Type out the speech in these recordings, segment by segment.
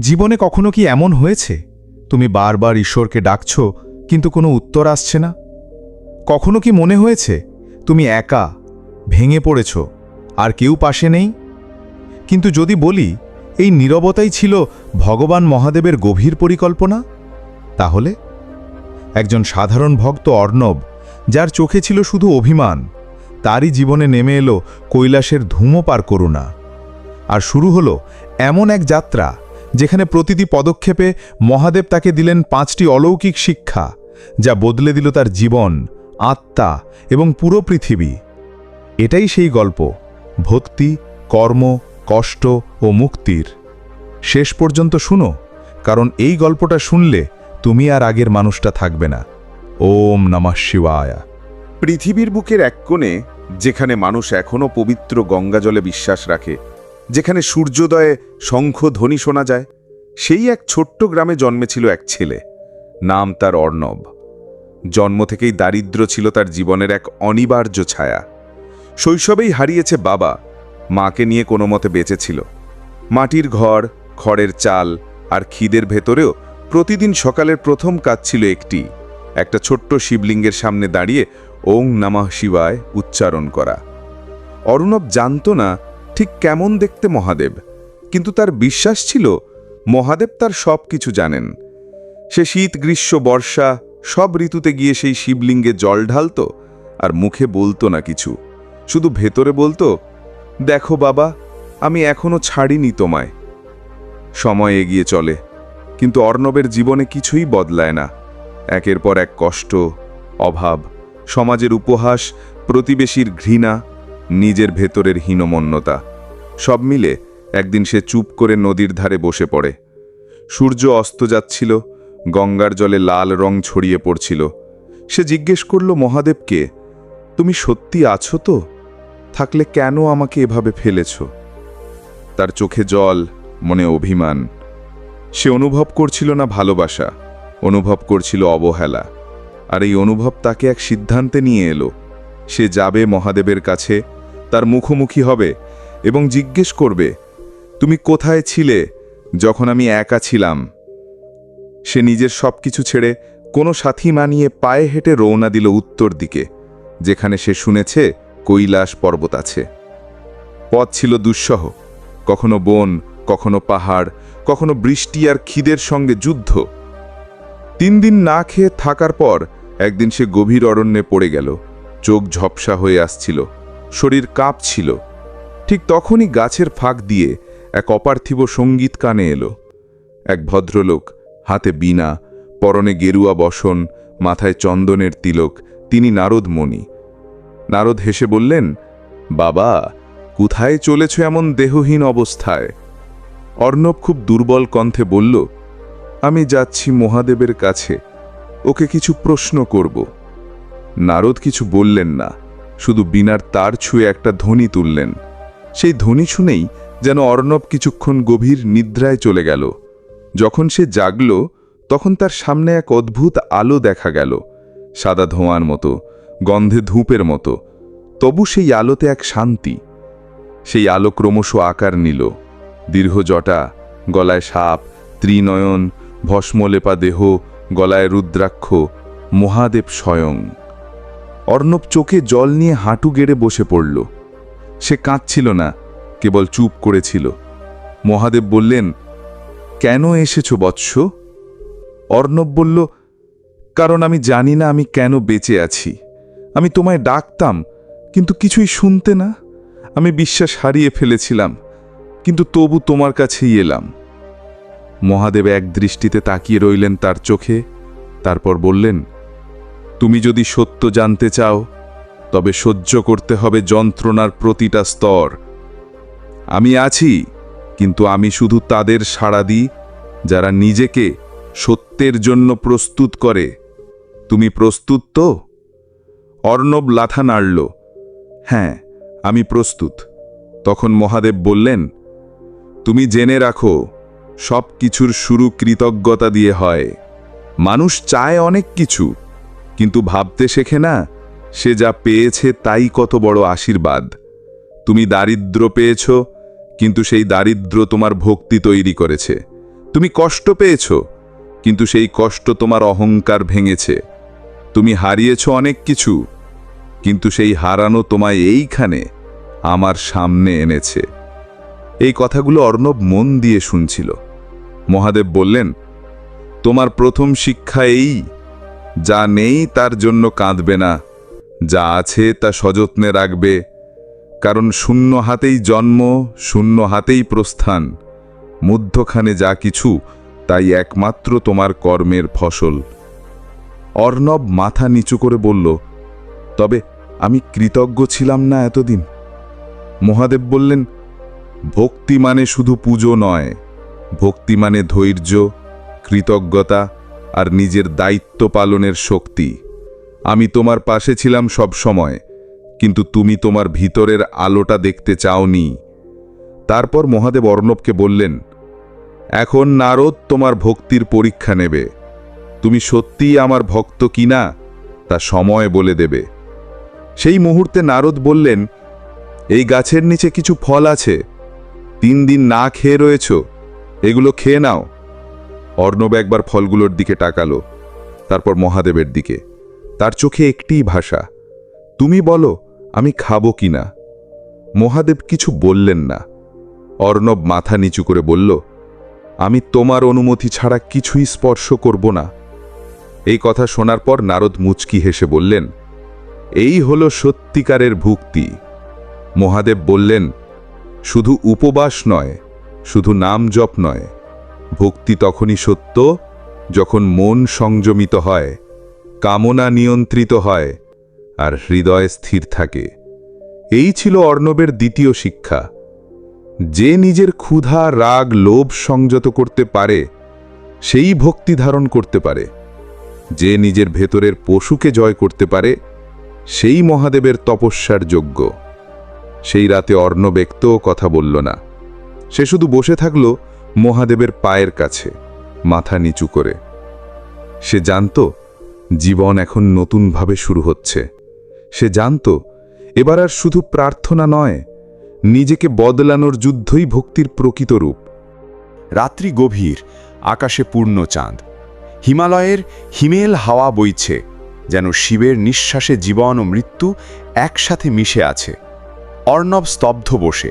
জীবনে কখনো কি এমন হয়েছে? তুমি বারবার ঈশ্বরকে ডাকছ, কিন্তু কোনো উত্তর আসছে না? কখনো কি মনে হয়েছে, তুমি একা, ভেঙে পড়েছ, আর কেউ পাশে নেই? কিন্তু যদি বলি, এই নীরবতাই ছিল ভগবান মহাদেবের গভীর পরিকল্পনা? তাহলে? একজন সাধারণ ভক্ত অর্ণব, যার চোখে ছিল শুধু অভিমান, তারই জীবনে নেমে এলো কৈলাসের ধুমো পার করুণা। আর শুরু হলো এমন এক যাত্রা যেখানে প্রতিটি পদক্ষেপে মহাদেব তাকে দিলেন পাঁচটি অলৌকিক শিক্ষা, যা বদলে দিল তার জীবন, আত্মা এবং পুরো পৃথিবী। এটাই সেই গল্প, ভক্তি, কর্ম, কষ্ট ও মুক্তির। শেষ পর্যন্ত শুনো, কারণ এই গল্পটা শুনলে তুমি আর আগের মানুষটা থাকবে না। ওম নমঃ শিবায়া। পৃথিবীর বুকের এক কোণে, যেখানে মানুষ এখনও পবিত্র গঙ্গা জলে বিশ্বাস রাখে যেখানে সূর্যোদয়ে শঙ্খ ধ্বনি শোনা যায়, সেই এক ছোট্ট গ্রামে জন্মেছিল এক ছেলে। নাম তার অর্ণব। জন্ম থেকেই দারিদ্র্য ছিল তার জীবনের এক অনিবার্য ছায়া। শৈশবেই হারিয়েছে বাবা, মাকে নিয়ে কোনো মতে বেঁচেছিল। মাটির ঘর, খড়ের চাল আর খিদের ভেতরেও প্রতিদিন সকালের প্রথম কাজ ছিল একটি, একটা ছোট্ট শিবলিঙ্গের সামনে দাঁড়িয়ে ওং নমঃ শিবায় উচ্চারণ করা। অরুণব জানত না ঠিক কেমন দেখতে মহাদেব, কিন্তু তার বিশ্বাস ছিল মহাদেব তার সব কিছু জানেন। সে শীত, গ্রীষ্ম, বর্ষা, সব ঋতুতে গিয়ে সেই শিবলিঙ্গে জল ঢালতো আর মুখে বলতো না কিছু, শুধু ভেতরে বলতো, দেখো বাবা, আমি এখনও ছাড়িনি তোমায়। সময় এগিয়ে চলে, কিন্তু অর্ণবের জীবনে কিছুই বদলায় না। একের পর এক কষ্ট, অভাব, সমাজের উপহাস, প্রতিবেশীর ঘৃণা নিজের ভেতরের হীনমন্যতা। সব মিলে একদিন সে চুপ করে নদীর ধারে বসে পড়ে। সূর্য অস্ত যাচ্ছিল, গঙ্গার জলে লাল রং ছড়িয়ে পড়ছিল। সে জিজ্ঞেস করল মহাদেবকে তুমি সত্যি আছো তো? থাকলে কেন আমাকে এভাবে ফেলেছ? তার চোখে জল, মনে অভিমান। সে অনুভব করছিল না ভালোবাসা, অনুভব করছিল অবহেলা। আর এই অনুভব তাকে এক সিদ্ধান্তে নিয়ে এলো। সে যাবে মহাদেবের কাছে তার মুখোমুখি হবে এবং জিজ্ঞেস করবে, তুমি কোথায় ছিলে যখন আমি একা ছিলাম? সে নিজের সব কিছু ছেড়ে কোনো সাথী মানিয়ে পায়ে হেঁটে রওনা দিল উত্তর দিকে, যেখানে সে শুনেছে কৈলাস পর্বত আছে। পথ ছিল দুঃসহ, কখনো বন, কখনো পাহাড়, কখনো বৃষ্টি আর খিদের সঙ্গে যুদ্ধ। তিন দিন না খেয়ে থাকার পর একদিন সে গভীর অরণ্যে পড়ে গেল, চোখ ঝপসা হয়ে আসছিল। শরীর কাঁপছিল। ঠিক তখনই গাছের ফাঁক দিয়ে এক অপার্থিব সংগীত কানে এলো। এক ভদ্রলোক, হাতে বীণা, পরনে গেরুয়া বসন, মাথায় চন্দনের তিলক, তিনি নারদমণি নারদ হেসে বললেন, বাবা, কোথায় চলেছ এমন দেহহীন অবস্থায়? অর্ণব খুব দুর্বল কণ্ঠে বলল, আমি যাচ্ছি মহাদেবের কাছে, ওকে কিছু প্রশ্ন করব। নারদ কিছু বললেন না। শুধু বিনার তার ছুঁয়ে একটা ধ্বনি তুললেন। সেই ধ্বনি শুনেই যেন অর্ণব কিছুক্ষণ গভীর নিদ্রায় চলে গেল। যখন সে জাগল, তখন তার সামনে এক অদ্ভুত আলো দেখা গেল, সাদা ধোঁয়ার মতো, গন্ধে ধূপের মতো। তবু সেই আলোতে এক শান্তি। সেই আলো ক্রমশ আকার নিল। দীর্ঘ জটা, গলায় সাপ, ত্রিনয়ন, ভস্মলেপা দেহ, গলায় রুদ্রাক্ষ, মহাদেব স্বয়ং। অর্ণব চোখে জল নিয়ে হাঁটু গেড়ে বসে পড়ল। সে কাঁদছিল না, কেবল চুপ করেছিল। মহাদেব বললেন, কেন এসেছ বৎস? অর্ণব বলল, কারণ আমি জানি না আমি কেন বেঁচে আছি। আমি তোমায় ডাকতাম, কিন্তু কিছুই শুনতে না। আমি বিশ্বাস হারিয়ে ফেলেছিলাম, কিন্তু তবু তোমার কাছেই এলাম। মহাদেব এক দৃষ্টিতে তাকিয়ে রইলেন তার চোখে, তারপর বললেন তুমি যদি সত্য জানতে চাও, তবে সহ্য করতে হবে যন্ত্রণার প্রতিটা স্তর। আমি আছি, কিন্তু আমি শুধু তাদের সাড়া দিই, যারা নিজেকে সত্যের জন্য প্রস্তুত করে। তুমি প্রস্তুত তো? অর্ণব লাথা নাড়ল। হ্যাঁ আমি প্রস্তুত। তখন মহাদেব বললেন, তুমি জেনে রাখো সব কিছুর শুরু কৃতজ্ঞতা দিয়ে হয়। মানুষ চায় অনেক কিছু। কিন্তু ভাবতে শেখে না, সে যা পেয়েছে তাই কত বড় আশীর্বাদ। তুমি দারিদ্র পেয়েছ, কিন্তু সেই দারিদ্র তোমার ভক্তি তৈরি করেছে। তুমি কষ্ট পেয়েছ, কিন্তু সেই কষ্ট তোমার অহংকার ভেঙেছে। তুমি হারিয়েছ অনেক কিছু, কিন্তু সেই হারানো তোমায় এইখানে আমার সামনে এনেছে। এই কথাগুলো অর্ণব মন দিয়ে শুনছিল। মহাদেব বললেন, তোমার প্রথম শিক্ষা এই যা নেই তার জন্য কাঁদবে না, যা আছে তা সযত্নে রাখবে, কারণ শূন্য হাতেই জন্ম, শূন্য হাতেই প্রস্থান, মধ্যখানে যা কিছু, তাই একমাত্র তোমার কর্মের ফসল। অর্ণব মাথা নিচু করে বলল, তবে আমি কৃতজ্ঞ ছিলাম না এতদিন? মহাদেব বললেন, ভক্তি মানে শুধু পুজো নয়, ভক্তি মানে ধৈর্য, কৃতজ্ঞতা আর নিজের দায়িত্ব পালনের শক্তি। আমি তোমার পাশে ছিলাম সব সময়, কিন্তু তুমি তোমার ভিতরের আলোটা দেখতে চাওনি। তারপর মহাদেব অর্ণবকে বললেন, এখন নারদ তোমার ভক্তির পরীক্ষা নেবে। তুমি সত্যিই আমার ভক্ত কিনা তা সময় বলে দেবে। সেই মুহূর্তে নারদ বললেন, এই গাছের নিচে কিছু ফল আছে। তিন দিন না খেয়ে রয়েছ, এগুলো খেয়ে নাও। অর্ণব একবার ফলগুলোর দিকে তাকালো, তারপর মহাদেবের দিকে। তার চোখে একটিই ভাষা, তুমি বলো, আমি খাব কিনা মহাদেব কিছু বললেন না। অর্ণব মাথা নিচু করে বলল, আমি তোমার অনুমতি ছাড়া কিছুই স্পর্শ করব না। এই কথা শোনার পর নারদ মুচকি হেসে বললেন, এই হলো সত্যিকারের ভুক্তি। মহাদেব বললেন, শুধু উপবাস নয়, শুধু নাম জপ নয় ভক্তি তখনই সত্য যখন মন সংযমিত হয়, কামনা নিয়ন্ত্রিত হয় আর হৃদয় স্থির থাকে। এই ছিল অর্ণবের দ্বিতীয় শিক্ষা। যে নিজের ক্ষুধা, রাগ, লোভ সংযত করতে পারে, সেই ভক্তি ধারণ করতে পারে। যে নিজের ভেতরের পশুকে জয় করতে পারে, সেই মহাদেবের তপস্যার যোগ্য। সেই রাতে অর্ণব কথা বলল না। সে শুধু বসে থাকল মহাদেবের পায়ের কাছে, মাথা নিচু করে। সে জানত, জীবন এখন নতুনভাবে শুরু হচ্ছে। সে জানত, এবার আর শুধু প্রার্থনা নয়, নিজেকে বদলানোর যুদ্ধই ভক্তির প্রকৃত রূপ। রাত্রি গভীর, আকাশে পূর্ণ চাঁদ। হিমালয়ের হিমেল হাওয়া বইছে, যেন শিবের নিঃশ্বাসে জীবন ও মৃত্যু একসাথে মিশে আছে। অর্ণব স্তব্ধ বসে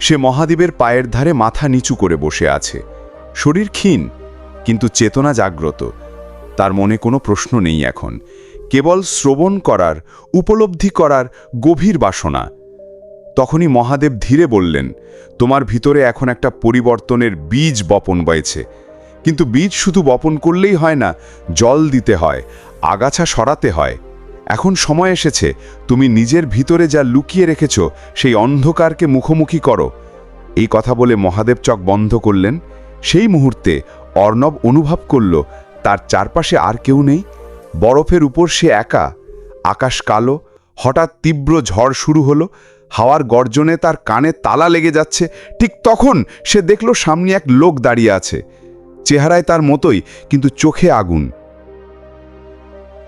সে মহাদেবের পায়ের ধারে মাথা নিচু করে বসে আছে। শরীর ক্ষীণ, কিন্তু চেতনা জাগ্রত। তার মনে কোনো প্রশ্ন নেই এখন। কেবল শ্রবণ করার, উপলব্ধি করার গভীর বাসনা। তখনই মহাদেব ধীরে বললেন, তোমার ভিতরে এখন একটা পরিবর্তনের বীজ বপন বয়েছে কিন্তু বীজ শুধু বপন করলেই হয় না, জল দিতে হয়, আগাছা সরাতে হয়। এখন সময় এসেছে, তুমি নিজের ভিতরে যা লুকিয়ে রেখেছ সেই অন্ধকারকে মুখোমুখি করো। এই কথা বলে মহাদেব চক বন্ধ করলেন। সেই মুহূর্তে অর্ণব অনুভব করল, তার চারপাশে আর কেউ নেই। বরফের উপর সে একা, আকাশ কালো, হঠাৎ তীব্র ঝড় শুরু হলো। হাওয়ার গর্জনে তার কানে তালা লেগে যাচ্ছে। ঠিক তখন সে দেখল সামনে এক লোক দাঁড়িয়ে আছে। চেহারায় তার মতোই, কিন্তু চোখে আগুন।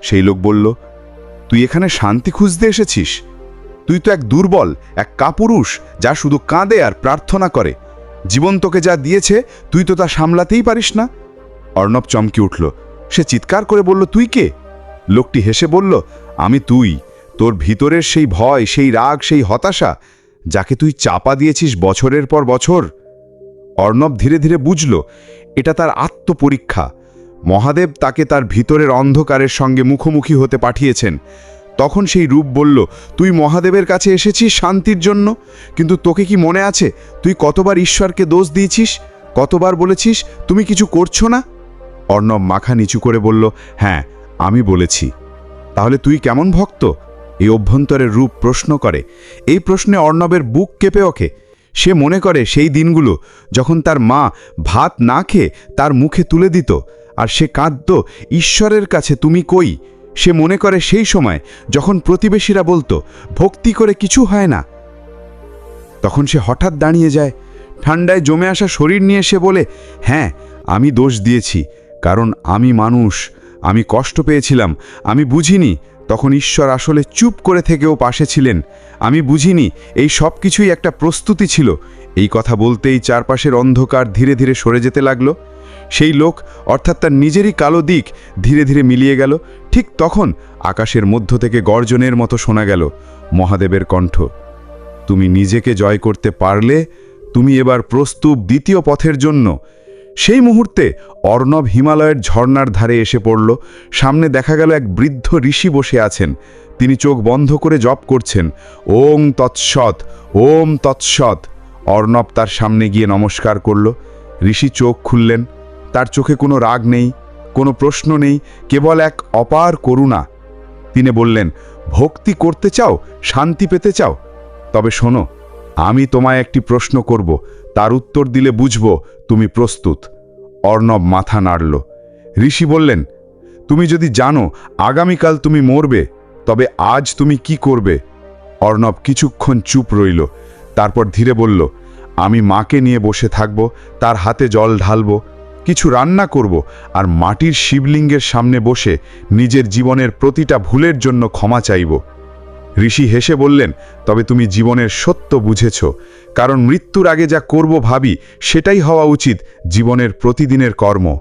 সেই লোক বলল তুই এখানে শান্তি খুঁজতে এসেছিস? তুই তো এক দুর্বল, এক কাপুরুষ, যা শুধু কাঁদে আর প্রার্থনা করে। জীবন তোকে যা দিয়েছে, তুই তো তা সামলাতেই পারিস না। অর্ণব চমকে উঠল। সে চিৎকার করে বলল, তুই কে? লোকটি হেসে বলল, আমি তুই। তোর ভিতরের সেই ভয়, সেই রাগ, সেই হতাশা, যাকে তুই চাপা দিয়েছিস বছরের পর বছর। অর্ণব ধীরে ধীরে বুঝল, এটা তার আত্মপরীক্ষা। মহাদেব তাকে তার ভিতরের অন্ধকারের সঙ্গে মুখোমুখি হতে পাঠিয়েছেন। তখন সেই রূপ বলল, তুই মহাদেবের কাছে এসেছিস শান্তির জন্য? কিন্তু তোকে কি মনে আছে? তুই কতবার ঈশ্বরকে দোষ দিয়েছিস? কতবার বলেছিস, তুমি কিছু করছ না? অর্ণব মাখা নিচু করে বলল হ্যাঁ আমি বলেছি। তাহলে তুই কেমন ভক্ত? এই অভ্যন্তরের রূপ প্রশ্ন করে। এই প্রশ্নে অর্ণবের বুক কেঁপে ওঠে। সে মনে করে সেই দিনগুলো, যখন তার মা ভাত না খেয়ে তার মুখে তুলে দিত। আর সে কাঁদত ঈশ্বরের কাছে তুমি কই? সে মনে করে সেই সময় যখন প্রতিবেশীরা বলতো, ভক্তি করে কিছু হয় না। তখন সে হঠাৎ দাঁড়িয়ে যায় ঠান্ডায় জমে আসা শরীর নিয়ে সে বলে হ্যাঁ আমি দোষ দিয়েছি, কারণ আমি মানুষ, আমি কষ্ট পেয়েছিলাম, আমি বুঝিনি। তখন ঈশ্বর আসলে চুপ করে থেকেও পাশে ছিলেন। আমি বুঝিনি, এই সব কিছুই একটা প্রস্তুতি ছিল। এই কথা বলতেই চারপাশের অন্ধকার ধীরে ধীরে সরে যেতে লাগল। সেই লোক, অর্থাৎ তার নিজেরই কালো দিক, ধীরে ধীরে মিলিয়ে গেল। ঠিক তখন আকাশের মধ্য থেকে গর্জনের মতো শোনা গেল মহাদেবের কণ্ঠ, তুমি নিজেকে জয় করতে পারলে তুমি এবার প্রস্তুত দ্বিতীয় পথের জন্য। সেই মুহূর্তে অর্ণব হিমালয়ের ঝর্ণার ধারে এসে পড়ল। সামনে দেখা গেল এক বৃদ্ধ ঋষি বসে আছেন। তিনি চোখ বন্ধ করে জপ করছেন, ওম তৎসৎ ওম তৎসৎ। অর্ণব তার সামনে গিয়ে নমস্কার করল। ঋষি চোখ খুললেন। তার চোখে কোনো রাগ নেই, কোনো প্রশ্ন নেই, কেবল এক অপার করুণা। তিনি বললেন, ভক্তি করতে চাও, শান্তি পেতে চাও? তবে শোনো, আমি তোমায় একটি প্রশ্ন করব, তার উত্তর দিলে বুঝব তুমি প্রস্তুত। অর্ণব মাথা নাড়ল। ঋষি বললেন, তুমি যদি জানো, আগামীকাল তুমি মরবে, তবে আজ তুমি কি করবে? অর্ণব কিছুক্ষণ চুপ রইল, তারপর ধীরে বলল, আমি মাকে নিয়ে বসে থাকব, তার হাতে জল ঢালব কিছু রান্না করব আর মাটির শিবলিঙ্গের সামনে বসে নিজের জীবনের প্রতিটা ভুলের জন্য ক্ষমা চাইব। ঋষি হেসে বললেন, তবে তুমি জীবনের সত্য বুঝেছ, কারণ মৃত্যুর আগে যা করব ভাবি, সেটাই হওয়া উচিত জীবনের প্রতিদিনের কর্ম।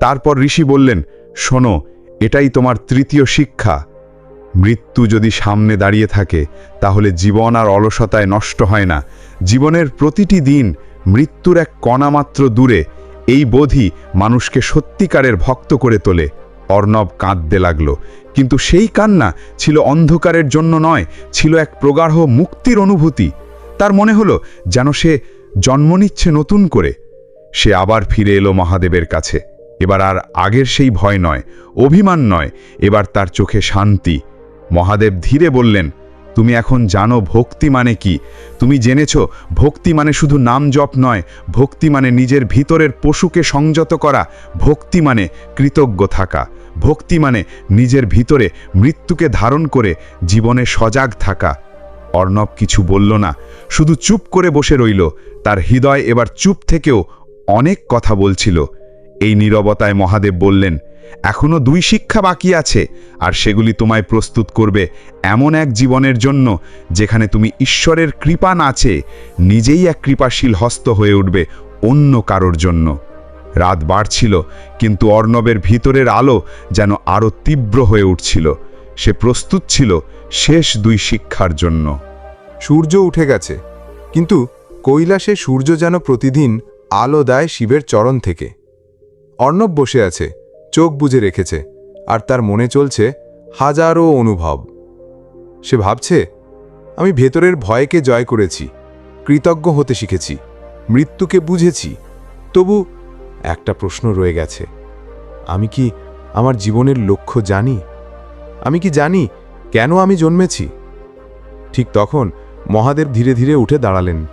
তারপর ঋষি বললেন, শোনো, এটাই তোমার তৃতীয় শিক্ষা। মৃত্যু যদি সামনে দাঁড়িয়ে থাকে, তাহলে জীবন আর অলসতায় নষ্ট হয় না। জীবনের প্রতিটি দিন মৃত্যুর এক কণামাত্র দূরে এই বোধই মানুষকে সত্যিকারের ভক্ত করে তোলে। অর্ণব কাঁদতে লাগল। কিন্তু সেই কান্না ছিল অন্ধকারের জন্য নয়, ছিল এক প্রগাঢ় মুক্তির অনুভূতি। তার মনে হলো যেন সে জন্ম নিচ্ছে নতুন করে। সে আবার ফিরে এলো মহাদেবের কাছে। এবার আর আগের সেই ভয় নয়, অভিমান নয়, এবার তার চোখে শান্তি। মহাদেব ধীরে বললেন তুমি এখন জানো ভক্তি মানে কি। তুমি জেনেছ, ভক্তি মানে শুধু নাম জপ নয়, ভক্তি মানে নিজের ভিতরের পশুকে সংযত করা, ভক্তি মানে কৃতজ্ঞ থাকা, ভক্তি মানে নিজের ভিতরে মৃত্যুকে ধারণ করে জীবনে সজাগ থাকা। অর্ণব কিছু বলল না, শুধু চুপ করে বসে রইল, তার হৃদয় এবার চুপ থেকেও অনেক কথা বলছিল। এই নীরবতায় মহাদেব বললেন এখনও দুই শিক্ষা বাকি আছে, আর সেগুলি তোমায় প্রস্তুত করবে এমন এক জীবনের জন্য যেখানে তুমি ঈশ্বরের কৃপা নাচে নিজেই এক কৃপাশীল হস্ত হয়ে উঠবে অন্য কারোর জন্য। রাত বাড়ছিল, কিন্তু অর্ণবের ভিতরের আলো যেন আরও তীব্র হয়ে উঠছিল। সে প্রস্তুত ছিল শেষ দুই শিক্ষার জন্য। সূর্য উঠে গেছে, কিন্তু কৈলাসে সূর্য যেন প্রতিদিন আলো দেয় শিবের চরণ থেকে। অর্ণব বসে আছে, চোখ বুজে রেখেছে, আর তার মনে চলছে হাজারো অনুভব। সে ভাবছে, আমি ভেতরের ভয়কে জয় করেছি, কৃতজ্ঞ হতে শিখেছি, মৃত্যুকে বুঝেছি, তবু একটা প্রশ্ন রয়ে গেছে। আমি কি আমার জীবনের লক্ষ্য জানি? আমি কি জানি কেন আমি জন্মেছি? ঠিক তখন মহাদেব ধীরে ধীরে উঠে দাঁড়ালেন।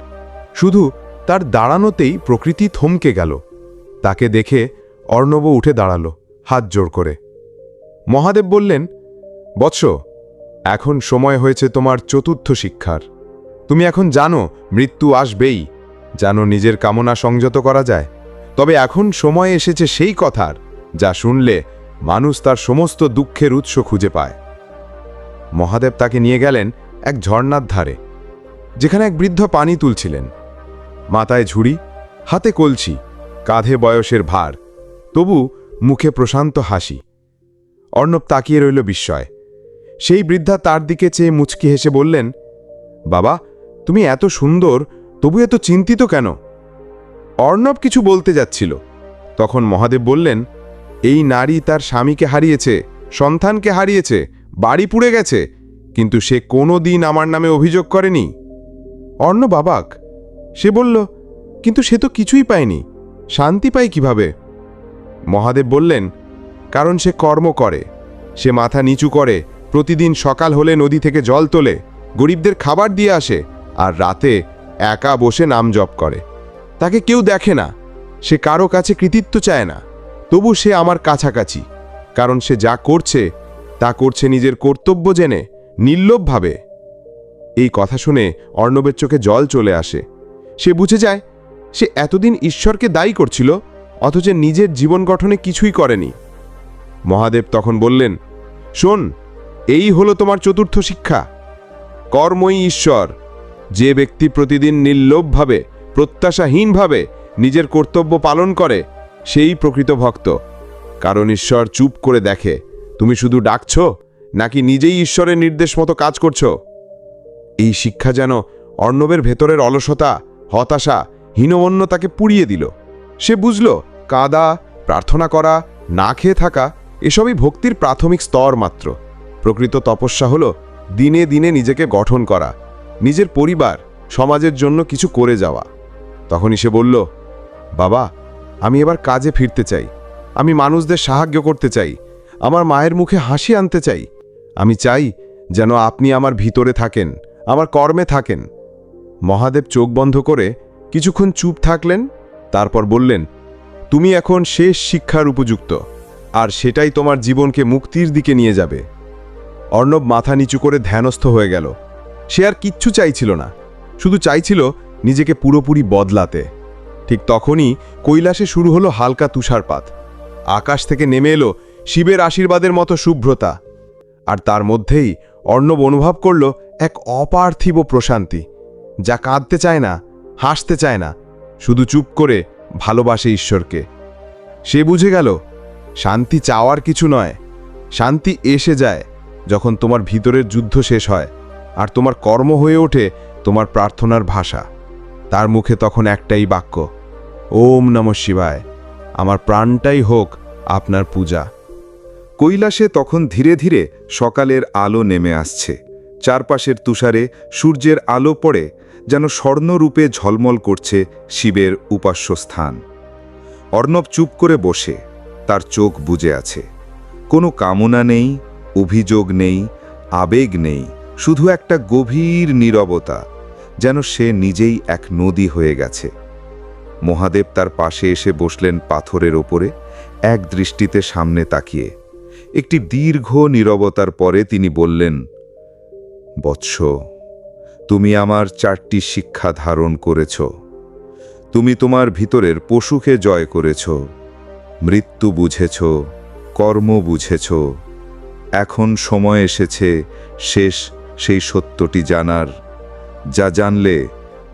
শুধু তার দাঁড়ানোতেই প্রকৃতি থমকে গেল। তাকে দেখে অর্ণব উঠে দাঁড়াল, হাত জোর করে। মহাদেব বললেন, বৎস, এখন সময় হয়েছে তোমার চতুর্থ শিক্ষার। তুমি এখন জানো, মৃত্যু আসবেই। জানো নিজের কামনা সংযত করা যায়। তবে এখন সময় এসেছে সেই কথার, যা শুনলে মানুষ তার সমস্ত দুঃখের উৎস খুঁজে পায়। মহাদেব তাকে নিয়ে গেলেন এক ঝর্ণার ধারে, যেখানে এক বৃদ্ধ পানি তুলছিলেন। মাথায় ঝুড়ি, হাতে কলছি কাঁধে বয়সের ভার। তবু মুখে প্রশান্ত হাসি। অর্ণব তাকিয়ে রইল বিস্ময়। সেই বৃদ্ধা তার দিকে চেয়ে মুচকি হেসে বললেন, বাবা, তুমি এত সুন্দর, তবু এত চিন্তিত কেন? অর্ণব কিছু বলতে যাচ্ছিল। তখন মহাদেব বললেন, এই নারী তার স্বামীকে হারিয়েছে, সন্তানকে হারিয়েছে, বাড়ি পুড়ে গেছে, কিন্তু সে কোনো দিন আমার নামে অভিযোগ করেনি। অর্ণ বাবাক সে বলল, কিন্তু সে তো কিছুই পায়নি, শান্তি পায় কীভাবে? মহাদেব বললেন, কারণ সে কর্ম করে, সে মাথা নিচু করে, প্রতিদিন সকাল হলে নদী থেকে জল তোলে, গরিবদের খাবার দিয়ে আসে, আর রাতে একা বসে নাম জপ করে। তাকে কেউ দেখে না, সে কারও কাছে কৃতিত্ব চায় না। তবু সে আমার কাছাকাছি, কারণ সে যা করছে, তা করছে নিজের কর্তব্য জেনে, নির্লোভভাবে। এই কথা শুনে অর্ণবের চোখে জল চলে আসে। সে বুঝে যায়, সে এতদিন ঈশ্বরকে দায়ী করছিল অথচ নিজের জীবন গঠনে কিছুই করেনি। মহাদেব তখন বললেন, শোন, এই হলো তোমার চতুর্থ শিক্ষা। কর্মই ঈশ্বর। যে ব্যক্তি প্রতিদিন নির্লোভভাবে, প্রত্যাশাহীনভাবে নিজের কর্তব্য পালন করে, সেই প্রকৃত ভক্ত। কারণ ঈশ্বর চুপ করে দেখে, তুমি শুধু ডাকছ, নাকি নিজেই ঈশ্বরের নির্দেশ মতো কাজ করছ? এই শিক্ষা যেন অর্ণবের ভেতরের অলসতা, হতাশা, হীনমন্যতাকে পুড়িয়ে দিল। সে বুঝল কাদা, প্রার্থনা করা, না খেয়ে থাকা, এসবই ভক্তির প্রাথমিক স্তর মাত্র। প্রকৃত তপস্যা হল দিনে দিনে নিজেকে গঠন করা, নিজের পরিবার, সমাজের জন্য কিছু করে যাওয়া। তখনই সে বলল, বাবা, আমি এবার কাজে ফিরতে চাই। আমি মানুষদের সাহায্য করতে চাই। আমার মায়ের মুখে হাসি আনতে চাই। আমি চাই যেন আপনি আমার ভিতরে থাকেন, আমার কর্মে থাকেন। মহাদেব চোখ বন্ধ করে কিছুক্ষণ চুপ থাকলেন, তারপর বললেন তুমি এখন শেষ শিক্ষার উপযুক্ত, আর সেটাই তোমার জীবনকে মুক্তির দিকে নিয়ে যাবে। অর্ণব মাথা নিচু করে ধ্যানস্থ হয়ে গেল। সে আর কিচ্ছু চাইছিল না, শুধু চাইছিল নিজেকে পুরোপুরি বদলাতে। ঠিক তখনই কৈলাসে শুরু হলো হালকা তুষারপাত। আকাশ থেকে নেমে এলো শিবের আশীর্বাদের মতো শুভ্রতা। আর তার মধ্যেই অর্ণব অনুভব করল এক অপার্থিব প্রশান্তি, যা কাঁদতে চায় না, হাসতে চায় না, শুধু চুপ করে ভালোবাসে ঈশ্বরকে। সে বুঝে গেল, শান্তি চাওয়ার কিছু নয়। শান্তি এসে যায় যখন তোমার ভিতরের যুদ্ধ শেষ হয় আর তোমার কর্ম হয়ে ওঠে তোমার প্রার্থনার ভাষা। তার মুখে তখন একটাই বাক্য, ওম নম শিবায়, আমার প্রাণটাই হোক আপনার পূজা। কৈলাসে তখন ধীরে ধীরে সকালের আলো নেমে আসছে। চারপাশের তুষারে সূর্যের আলো পড়ে যেন স্বর্ণরূপে ঝলমল করছে শিবের উপাস্য স্থান অর্ণব চুপ করে বসে, তার চোখ বুজে আছে। কোনো কামনা নেই, অভিযোগ নেই, আবেগ নেই, শুধু একটা গভীর নীরবতা, যেন সে নিজেই এক নদী হয়ে গেছে। মহাদেব তার পাশে এসে বসলেন পাথরের ওপরে, এক দৃষ্টিতে সামনে তাকিয়ে। একটি দীর্ঘ নীরবতার পরে তিনি বললেন, বৎস তুমি আমার চারটি শিক্ষা ধারণ করেছ। তুমি তোমার ভিতরের পশুকে জয় করেছ। মৃত্যু বুঝেছ, কর্ম বুঝেছ। এখন সময় এসেছে, শেষ সেই সত্যটি জানার। যা জানলে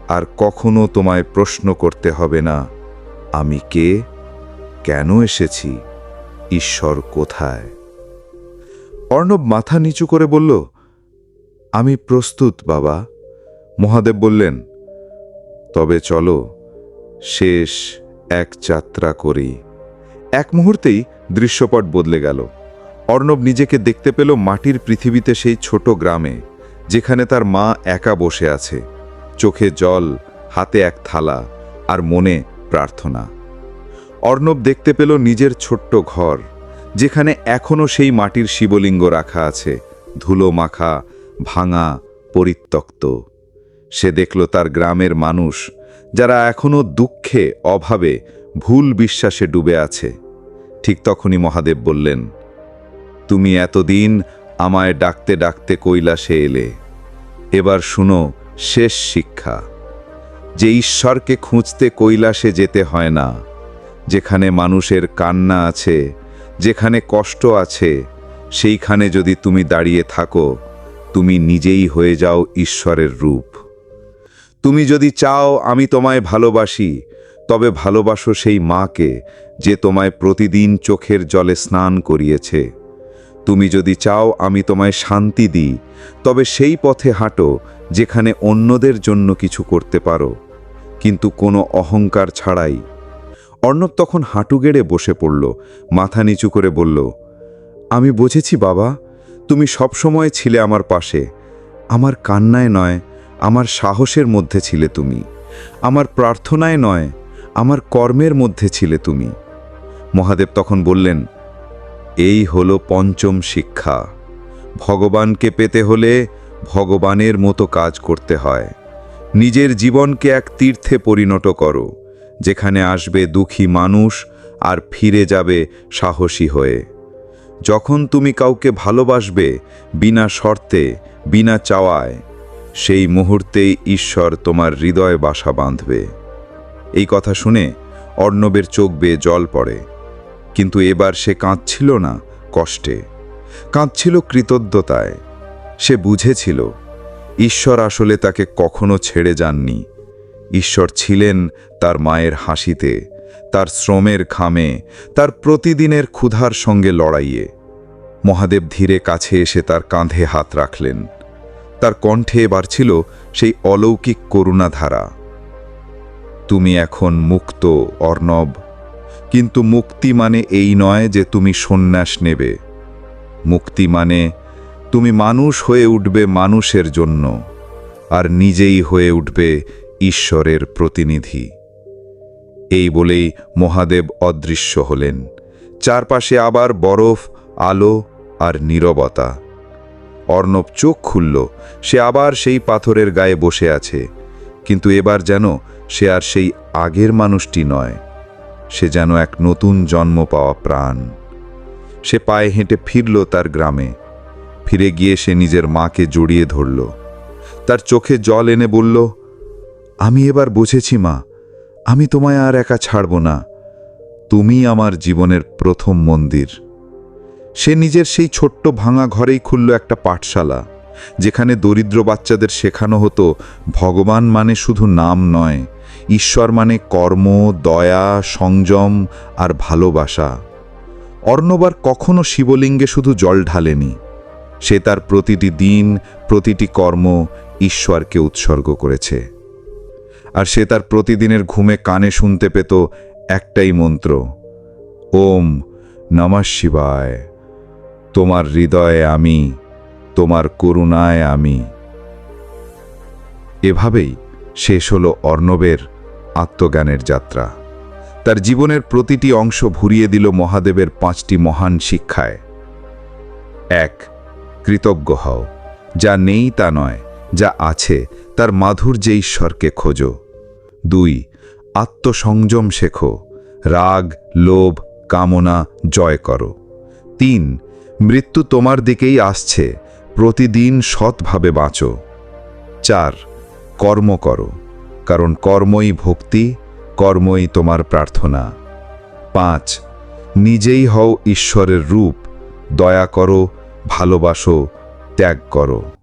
আর কখনো তোমায় প্রশ্ন করতে হবে না, আমি কে? কেন এসেছি? ঈশ্বর কোথায়? অর্ণব মাথা নিচু করে বলল, আমি প্রস্তুত, বাবা। মহাদেব বললেন, তবে চলো, শেষ এক যাত্রা করি। এক মুহূর্তেই দৃশ্যপট বদলে গেল। অর্ণব নিজেকে দেখতে পেল মাটির পৃথিবীতে সেই ছোট গ্রামে, যেখানে তার মা একা বসে আছে। চোখে জল, হাতে এক থালা আর মনে প্রার্থনা। অর্ণব দেখতে পেল নিজের ছোট্ট ঘর, যেখানে এখনও সেই মাটির শিবলিঙ্গ রাখা আছে, ধুলো মাখা, ভাঙা, পরিত্যক্ত। সে দেখল তার গ্রামের মানুষ, যারা এখনও দুঃখে, অভাবে, ভুল বিশ্বাসে ডুবে আছে। ঠিক তখনই মহাদেব বললেন, তুমি এতদিন আমায় ডাকতে ডাকতে কৈলাসে এলে। এবার শুনো, শেষ শিক্ষা। যে ঈশ্বরকে খুঁজতে কৈলাসে যেতে হয় না, যেখানে মানুষের কান্না আছে, যেখানে কষ্ট আছে, সেইখানে যদি তুমি দাঁড়িয়ে থাকো, তুমি নিজেই হয়ে যাও ঈশ্বরের রূপ। তুমি যদি চাও আমি তোমায় ভালোবাসি, তবে ভালোবাসো সেই মাকে যে তোমায় প্রতিদিন চোখের জলে স্নান করিয়েছে। তুমি যদি চাও আমি তোমায় শান্তি দিই, তবে সেই পথে হাঁটো যেখানে অন্যদের জন্য কিছু করতে পারো, কিন্তু কোনো অহংকার ছাড়াই। অর্ণব তখন হাঁটু গেড়ে বসে পড়ল, মাথা নিচু করে বলল, আমি বুঝেছি বাবা, তুমি সবসময় ছিলে আমার পাশে, আমার কান্নায় নয় আমার সাহসের মধ্যে ছিলে তুমি। আমার প্রার্থনায় নয়, আমার কর্মের মধ্যে ছিলে তুমি। মহাদেব তখন বললেন, এই হলো পঞ্চম শিক্ষা। ভগবানকে পেতে হলে ভগবানের মতো কাজ করতে হয়। নিজের জীবনকে এক তীর্থে পরিণত করো, যেখানে আসবে দুঃখী মানুষ আর ফিরে যাবে সাহসী হয়ে। যখন তুমি কাউকে ভালোবাসবে, বিনা শর্তে, বিনা চাওয়ায় সেই মুহূর্তেই ঈশ্বর তোমার হৃদয় বাসা বাঁধবে। এই কথা শুনে অর্ণবের চোখ বেয়ে জল পড়ে। কিন্তু এবার সে কাঁদছিল না কষ্টে। কাঁদছিল কৃতজ্ঞতায়। সে বুঝেছিল, ঈশ্বর আসলে তাকে কখনো ছেড়ে যাননি। ঈশ্বর ছিলেন তার মায়ের হাসিতে, তার শ্রমের খামে তার প্রতিদিনের ক্ষুধার সঙ্গে লড়াইয়ে। মহাদেব ধীরে কাছে এসে তার কাঁধে হাত রাখলেন। তার কণ্ঠে এবার ছিল সেই অলৌকিক করুণাধারা। তুমি এখন মুক্ত, অর্ণব, কিন্তু মুক্তি মানে এই নয় যে তুমি সন্ন্যাস নেবে। মুক্তি মানে তুমি মানুষ হয়ে উঠবে মানুষের জন্য, আর নিজেই হয়ে উঠবে ঈশ্বরের প্রতিনিধি। এই বলেই মহাদেব অদৃশ্য হলেন। চারপাশে আবার বরফ, আলো আর নীরবতা। অর্ণব চোখ খুলল, সে আবার সেই পাথরের গায়ে বসে আছে। কিন্তু এবার যেন সে আর সেই আগের মানুষটি নয়, সে যেন এক নতুন জন্ম পাওয়া প্রাণ। সে পায়ে হেঁটে ফিরল তার গ্রামে। ফিরে গিয়ে সে নিজের মাকে জড়িয়ে ধরল। তার চোখে জল এনে বলল, আমি এবার বুঝেছি মা, আমি তোমায় আর একা ছাড়ব না। তুমি আমার জীবনের প্রথম মন্দির। সে নিজের সেই ছোট্ট ভাঙা ঘরেই খুলল একটা পাঠশালা, যেখানে দরিদ্র বাচ্চাদের শেখানো হতো, ভগবান মানে শুধু নাম নয়, ঈশ্বর মানে কর্ম, দয়া, সংযম আর ভালোবাসা। অর্ণবার কখনো শিবলিঙ্গে শুধু জল ঢালেনি, সে তার প্রতিটি দিন, প্রতিটি কর্ম ঈশ্বরকে উৎসর্গ করেছে। আর সে তার প্রতিদিনের ঘুমে কানে শুনতে পেত একটাই মন্ত্র, ওম নমঃ শিবায়। তোমার হৃদয়ে আমি, তোমার করুণায় আমি। এভাবেই শেষ হল অর্ণবের আত্মজ্ঞানের যাত্রা। তার জীবনের প্রতিটি অংশ ভুরিয়ে দিল মহাদেবের পাঁচটি মহান শিক্ষায়। এক, কৃতজ্ঞ হও। যা নেই তা নয়, যা আছে তার মাধুর্যে ঈশ্বরকে খোঁজো। দুই, আত্মসংযম শেখো। রাগ, লোভ, কামনা জয় করো। তিন মৃত্যু তোমার দিকেই আসছে, প্রতিদিন সৎভাবে বাঁচো। চার, কর্ম করো, কারণ কর্মই ভক্তি, কর্মই তোমার প্রার্থনা। পাঁচ, নিজেই হও ঈশ্বরের রূপ, দয়া করো, ভালোবাসো, ত্যাগ করো।